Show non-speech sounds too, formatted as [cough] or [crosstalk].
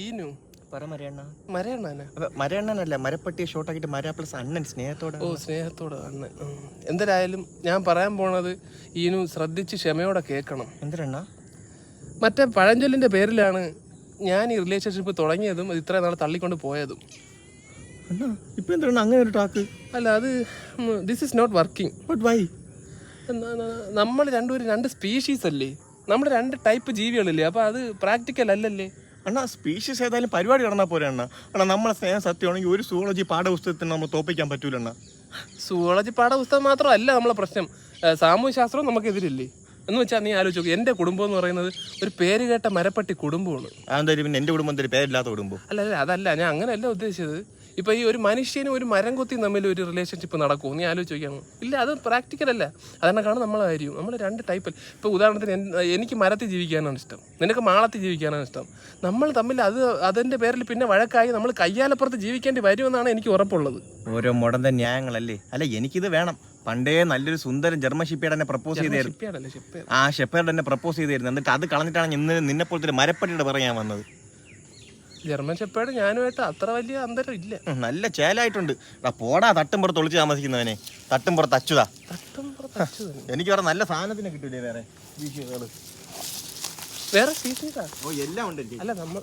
ഈനു. പറ മരയണ്ണ. മരയണ്ണാന? മരയണ്ണനല്ല മരപ്പട്ടിയെ ഷോർട്ടാക്കിയിട്ട് മര പ്ലസ് അണ്ണൻ സ്നേഹത്തോടെ ഓ സ്നേഹത്തോടെ അണ്ണൻ എന്തരായാലും ഞാൻ പറയാൻ പോണത് ഈനു ശ്രദ്ധിച്ച് ക്ഷമയോടെ കേൾക്കണം. എന്തിനണ്ണ? മറ്റേ പഴഞ്ചൊല്ലിന്റെ പേരിലാണ് ഞാൻ ഈ റിലേഷൻഷിപ്പ് തുടങ്ങിയതും അത് ഇത്രയും നാളെ തള്ളിക്കൊണ്ട് പോയതും. ഇപ്പൊ അങ്ങനെ ഒരു ടാക്ക് അല്ല അത് this is not working but why നമ്മൾ രണ്ടുപേരും രണ്ട് സ്പീഷീസ് അല്ലേ? നമ്മൾ രണ്ട് ടൈപ്പ് ജീവികളില്ലേ? അപ്പോൾ അത് പ്രാക്ടിക്കൽ അല്ലല്ലേ? അണ്ണാ സ്പീഷീസ് ഏതായാലും പരിപാടി നടന്നാൽ പോരെ അണ്ണാ. അണ്ണാ നമ്മളെ സ്നേഹം സത്യമാണെങ്കിൽ ഒരു സൂളജി പാഠപുസ്തകത്തിന് നമ്മൾ തോപ്പിക്കാൻ പറ്റൂല അണ്ണാ. സുവോളജി പാഠപുസ്തകം മാത്രമല്ല നമ്മളെ പ്രശ്നം. ഏഹ് സാമൂഹ്യ ശാസ്ത്രവും നമുക്കെതിരില്ലേ? എന്ന് വെച്ചാൽ നീ ആലോചിച്ച് എന്റെ എന്റെ കുടുംബം എന്ന് പറയുന്നത് ഒരു പേര് കേട്ട മരപ്പട്ടി കുടുംബമാണ്. അതെന്തായാലും പിന്നെ എന്റെ കുടുംബം എന്തൊരു പേരില്ലാത്ത കുടുംബം. അല്ല അല്ല അതല്ല. ഞാൻ അങ്ങനെയല്ല ഉദ്ദേശിച്ചത്. ഇപ്പൊ ഈ ഒരു മനുഷ്യനും ഒരു മരം കൊത്തി തമ്മിൽ ഒരു റിലേഷൻഷിപ്പ് നടക്കുമോ നീ ആലോചിച്ച് നോക്കിയാണ് ഇല്ല അത് പ്രാക്ടിക്കൽ അല്ല. കാണും നമ്മളെ കാര്യം. നമ്മൾ രണ്ട് ടൈപ്പിൽ ഇപ്പോൾ ഉദാഹരണത്തിന് എനിക്ക് മരത്തിൽ ജീവിക്കാനാണ് ഇഷ്ടം. നിനക്ക് മാളത്തിൽ ജീവിക്കാനാണ് ഇഷ്ടം. നമ്മൾ തമ്മിൽ അത് അതിന്റെ പേരിൽ പിന്നെ വഴക്കായി നമ്മൾ കയ്യാലപ്പുറത്ത് ജീവിക്കേണ്ടി വരുമെന്നാണ് എനിക്ക് ഉറപ്പുള്ളത്. ഓരോ മുടന്ത ന്യായങ്ങളല്ലേ? അല്ല എനിക്കിത് വേണം. പണ്ടേ നല്ലൊരു സുന്ദരം ജർമ്മൻ ഷിപ്പിയുടെ എന്നെ പ്രപ്പോസ് ചെയ്തായിരുന്നു. ആ ഷെപ്പേർഡ് എന്നെ പ്രപ്പോസ് ചെയ്തായിരുന്നു. എന്നിട്ട് അത് കളഞ്ഞിട്ടാണ് ഇന്ന് നിന്നെ പോലത്തെ ഒരു മരപ്പട്ടിയുടെ പറയാൻ വന്നത്. ജർമ്മൻ ഷെപ്പേഡ് ഞാനുമായിട്ട് അത്ര വലിയ അന്തരം ഇല്ല. നല്ല ചേലായിട്ടുണ്ട്. എടാ പോടാ തട്ടുംപുറത്ത് ഒളിച്ച് താമസിക്കുന്നവനെ. തട്ടുംപുറത്ത് അച്ചുതാ തട്ടുംപുറത്ത് അച്ചു തന്നെ. [laughs] എനിക്ക് വേറെ നല്ല സാധനത്തിന് കിട്ടൂലേ വേറെ. വേറെ ഓ എല്ലാം ഉണ്ട് അല്ല നമ്മൾ